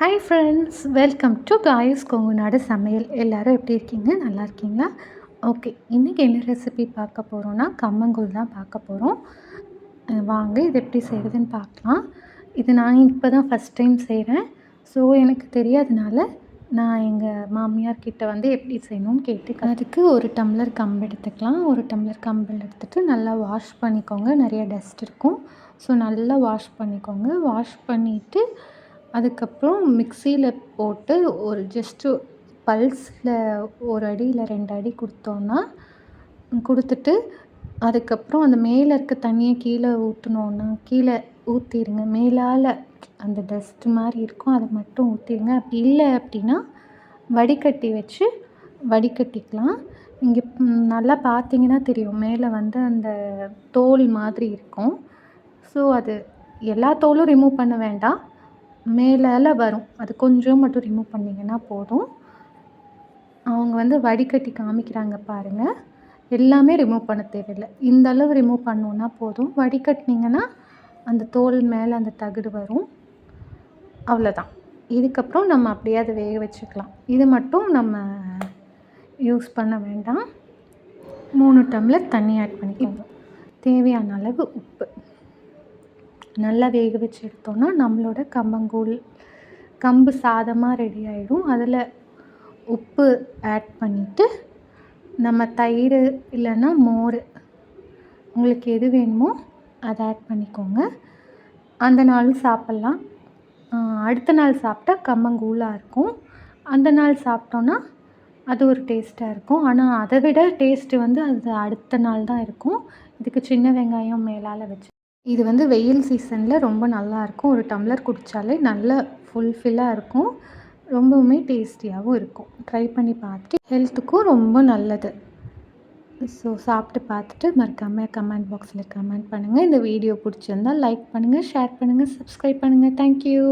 Hi friends welcome to காயஸ் கொங்குநாடு சமையல் எல்லோரும் எப்படி இருக்கீங்க? நல்லா இருக்கீங்களா? ஓகே இன்றைக்கி என்ன ரெசிபி பார்க்க போகிறோன்னா கம்மங்கூழ் தான் பார்க்க போகிறோம் வாங்க இது எப்படி செய்கிறதுன்னு பார்க்கலாம். இது நான் இப்போ தான் ஃபஸ்ட் டைம் செய்கிறேன் ஸோ எனக்கு தெரியாதனால நான் எங்கள் மாமியார் கிட்டே வந்து எப்படி செய்யணும்னு கேட்டு அதுக்கு ஒரு டம்ளர் கம்பு எடுத்துக்கலாம். ஒரு டம்ளர் கம்பில் எடுத்துகிட்டு நல்லா வாஷ் பண்ணிக்கோங்க. நிறைய டஸ்ட் இருக்கும். ஸோ நல்லா வாஷ் பண்ணிக்கோங்க. வாஷ் பண்ணிவிட்டு அதுக்கப்புறம் மிக்சியில் போட்டு ஒரு ஜஸ்ட்டு பல்ஸில் ஒரு அடி இல்லை ரெண்டு அடி கொடுத்தோன்னா கொடுத்துட்டு அதுக்கப்புறம் அந்த மேலே இருக்க தண்ணியை கீழே ஊற்றினோன்னா கீழே ஊற்றிடுங்க மேலால் அந்த டஸ்ட்டு மாதிரி இருக்கும். அதை மட்டும் ஊற்றிடுங்க அப்படி இல்லை அப்படின்னா வடிகட்டி வச்சு வடிகட்டிக்கலாம். இங்கே நல்லா பார்த்தீங்கன்னா தெரியும். மேலே வந்து அந்த தோல் மாதிரி இருக்கும். ஸோ அது எல்லா தோலும் ரிமூவ் பண்ண வேண்டாம். மேலால் வரும். அது கொஞ்சம் மட்டும் ரிமூவ் பண்ணிங்கன்னா போதும். அவங்க வந்து வடிகட்டி காமிக்கிறாங்க பாருங்கள் எல்லாமே ரிமூவ் பண்ண தேவையில்லை. இந்த அளவு ரிமூவ் பண்ணோன்னா போதும். வடிகட்டினீங்கன்னா அந்த தோல் மேலே அந்த தகுடு வரும். அவ்வளோதான் இதுக்கப்புறம் நம்ம அப்படியே அதை வேக வச்சுக்கலாம். இது மட்டும் நம்ம யூஸ் பண்ண வேண்டாம். மூணு டம்ளர் தண்ணி ஆட் பண்ணிக்கோங்க. தேவையான அளவு உப்பு. நல்லா வேக வச்சு எடுத்தோன்னா நம்மளோட கம்பங்கூழ் கம்பு சாதமாக ரெடி ஆகிடும் அதில் உப்பு ஆட் பண்ணிவிட்டு நம்ம தயிர் இல்லைன்னா மோர் உங்களுக்கு எது வேணுமோ அதை ஆட் பண்ணிக்கோங்க. அந்த நாள் சாப்பிட்லாம். அடுத்த நாள் சாப்பிட்டா கம்மங்கூழாக இருக்கும். அந்த நாள் சாப்பிட்டோன்னா அது ஒரு டேஸ்ட்டாக இருக்கும். ஆனால் அதை விட டேஸ்ட்டு வந்து அது அடுத்த நாள் தான் இருக்கும். இதுக்கு சின்ன வெங்காயம் மேலால் வச்சு இது வந்து வெயில் சீசனில் ரொம்ப நல்லாயிருக்கும் ஒரு டம்ளர் குடித்தாலே நல்ல ஃபுல்ஃபில்லாக இருக்கும். ரொம்பவுமே டேஸ்டியாகவும் இருக்கும். ட்ரை பண்ணி பார்த்துட்டு ஹெல்த்துக்கும் ரொம்ப நல்லது. ஸோ சாப்பிட்டு பார்த்துட்டு மறக்காமல் கமெண்ட் பாக்ஸில் கமெண்ட் பண்ணுங்கள் இந்த வீடியோ பிடிச்சிருந்தால் லைக் பண்ணுங்கள் ஷேர் பண்ணுங்கள் சப்ஸ்கிரைப் பண்ணுங்கள் தேங்க்யூ